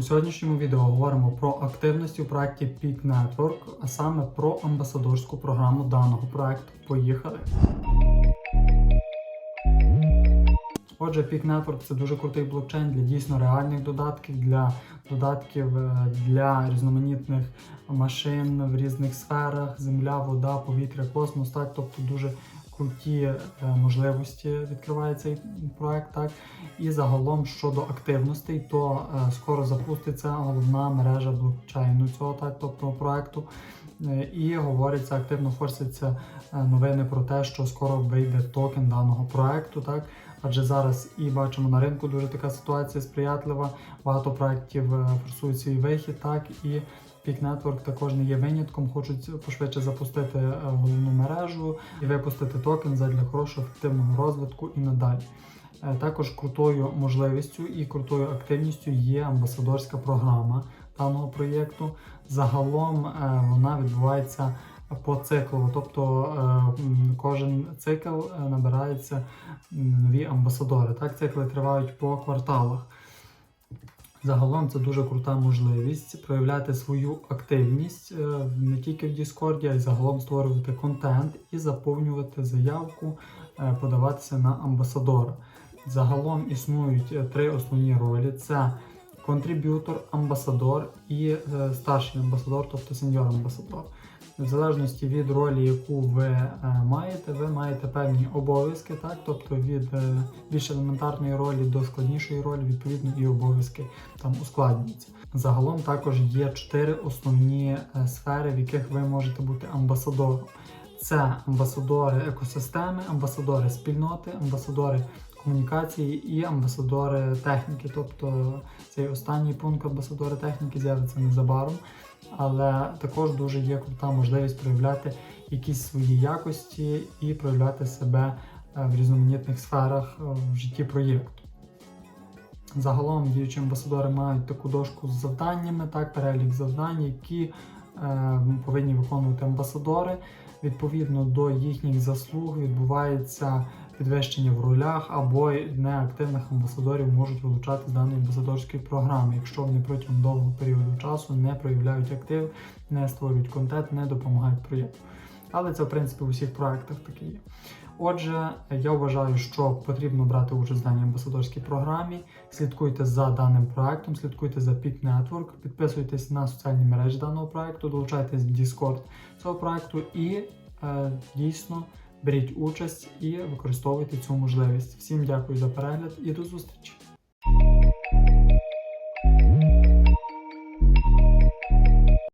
У сьогоднішньому відео говоримо про активності у проєкті Peak Network, а саме про амбасадорську програму даного проєкту. Поїхали! Отже, Peak Network це дуже крутий блокчейн для дійсно реальних додатків, для додатків е, для різноманітних машин в різних сферах: земля, вода, повітря, космос. Так, тобто дуже круті е, можливості відкриває цей проект. Так і загалом щодо активностей, то е, скоро запуститься головна мережа блокчейну цього так, тобто проекту. Е, І говориться активно форсяться новини про те, що скоро вийде токен даного проекту. Так адже зараз і бачимо на ринку дуже така ситуація сприятлива. Багато проєктів е, форсують свій вихід, так і Peak Network також не є винятком. Хочуть пошвидше запустити головну і випустити токен задля хорошого ефективного розвитку і надалі. Е, Також крутою можливістю і крутою активністю є амбасадорська програма даного проєкту. Загалом е, вона відбувається по циклу, тобто е, кожен цикл набирається нові амбасадори. Так, цикли тривають по кварталах. Загалом це дуже крута можливість проявляти свою активність е, не тільки в Discord, а й загалом створювати контент і заповнювати заявку, е, подаватися на амбасадора. Загалом існують е, три основні ролі: це контриб'ютор, амбасадор і старший амбасадор, тобто сеньор амбасадор. В залежності від ролі, яку ви е, маєте, ви маєте певні обов'язки, так? тобто від е, більш елементарної ролі до складнішої ролі, відповідно, і обов'язки там ускладнюються. Загалом також є чотири основні е, сфери, в яких ви можете бути амбасадором. Це амбасадори екосистеми, амбасадори спільноти, амбасадори комунікації і амбасадори техніки. Тобто цей останній пункт амбасадори техніки з'явиться незабаром, але також дуже є крута можливість проявляти якісь свої якості і проявляти себе е, в різноманітних сферах е, в житті проєкту. Загалом діючі амбасадори мають таку дошку з завданнями, так, перелік завдань, які е, повинні виконувати амбасадори. Відповідно до їхніх заслуг відбувається підвищення в ролях або неактивних амбасадорів можуть вилучати з даної амбасадорської програми, якщо вони протягом довгого періоду часу не проявляють актив, не створюють контент, не допомагають проєкту. Але це в принципі у всіх проектах таке є. Отже, я вважаю, що потрібно брати участь в даній амбасадорській програмі. Слідкуйте за даним проектом, слідкуйте за Peak Network, підписуйтесь на соціальні мережі даного проекту, долучайтесь в Discord цього проекту і е, дійсно беріть участь і використовуйте цю можливість. Всім дякую за перегляд і до зустрічі!